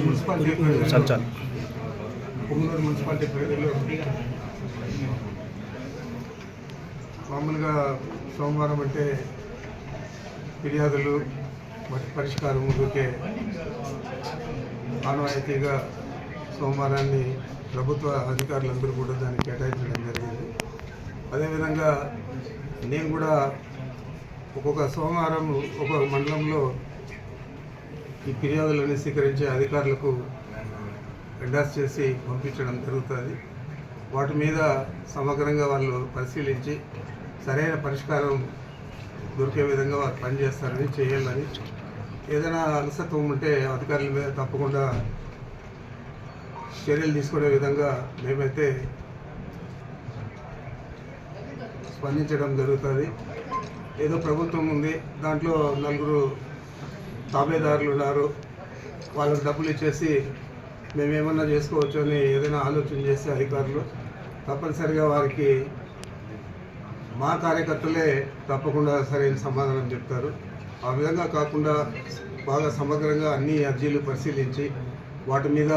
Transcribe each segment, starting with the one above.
Municipality చాలు చాలు municipality పరిధిలో మామూలుగా సోమవారం అంటే ఫిర్యాదులు వాటి పరిష్కారం దొరికే ఆనవాయితీగా సోమవారాన్ని ప్రభుత్వ అధికారులందరూ కూడా దాన్ని కేటాయించడం జరిగింది. అదేవిధంగా నేను కూడా ఒక్కొక్క సోమవారం ఒక్కొక్క మండలంలో ఈ ఫిర్యాదులను స్వీకరించే అధికారులకు ఎండాస్ చేసి పంపించడం జరుగుతుంది. వాటి మీద సమగ్రంగా వాళ్ళు పరిశీలించి సరైన పరిష్కారం దొరికే విధంగా వారు పనిచేస్తారని చేయాలని. ఏదైనా అలసత్వం ఉంటే అధికారుల మీద తప్పకుండా చర్యలు తీసుకునే విధంగా మేమైతే స్పందించడం జరుగుతుంది. ఏదో ప్రభుత్వం ఉంది దాంట్లో నలుగురు తాబేదారులు ఉన్నారు. వాళ్ళకి డబ్బులు ఇచ్చేసి మేమేమన్నా చేసుకోవచ్చు అని ఏదైనా ఆలోచన చేసే అధికారులు తప్పనిసరిగా వారికి మా కార్యకర్తలే తప్పకుండా సరైన సమాధానం చెప్తారు. ఆ విధంగా కాకుండా బాగా సమగ్రంగా అన్ని అర్జీలు పరిశీలించి వాటి మీద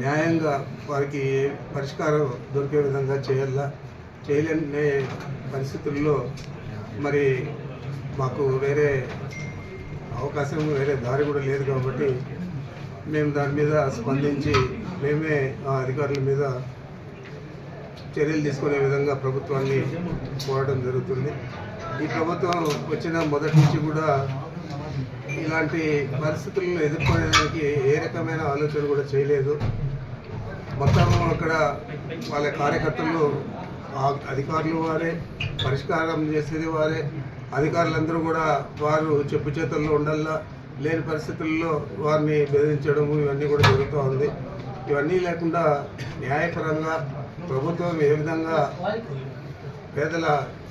న్యాయంగా వారికి పరిష్కారం దొరికే విధంగా చేయాలా చేయలేని పరిస్థితుల్లో మరి మాకు వేరే అవకాశం వేరే దారి కూడా లేదు కాబట్టి మేము దాని మీద స్పందించి మేమే ఆ అధికారుల మీద చర్యలు తీసుకునే విధంగా ప్రభుత్వాన్ని కోరడం జరుగుతుంది. ఈ ప్రభుత్వం వచ్చిన మొదటి నుంచి కూడా ఇలాంటి పరిస్థితులను ఎదుర్కొనేదానికి ఏ రకమైన ఆలోచన కూడా చేయలేదు. మొత్తం అక్కడ వాళ్ళ కార్యకర్తలు అధికారులు వారే పరిష్కారం చేసేది వారే. అధికారులందరూ కూడా వారు చెప్పు చేతుల్లో ఉండల్లా లేని పరిస్థితుల్లో వారిని బెదిరించడం ఇవన్నీ కూడా జరుగుతూ ఉంది. ఇవన్నీ లేకుండా న్యాయపరంగా ప్రభుత్వం ఏ విధంగా పేదల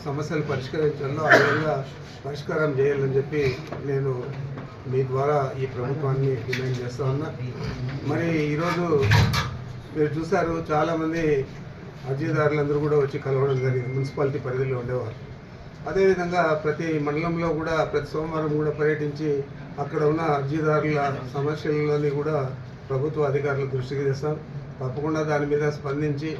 సమస్యలు పరిష్కరించాలో ఆ విధంగా పరిష్కారం చేయాలని చెప్పి నేను మీ ద్వారా ఈ ప్రభుత్వాన్ని డిమాండ్ చేస్తా ఉన్నా. మరి ఈరోజు మీరు చూశారు చాలామంది అర్జీదారులందరూ కూడా వచ్చి కలవడం జరిగింది. మున్సిపాలిటీ పరిధిలో ఉండేవారు. అదేవిధంగా ప్రతి మండలంలో కూడా ప్రతి సోమవారం కూడా పర్యటించి అక్కడ ఉన్న అర్జీదారుల సమస్యలని కూడా ప్రభుత్వ అధికారుల దృష్టికి తెస్తాం. తప్పకుండా దాని మీద స్పందించి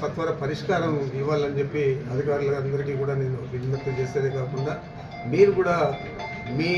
సత్వర పరిష్కారం ఇవ్వాలని చెప్పి అధికారులందరికీ కూడా నేను విజ్ఞప్తి చేసేదే కాకుండా మీరు కూడా మీ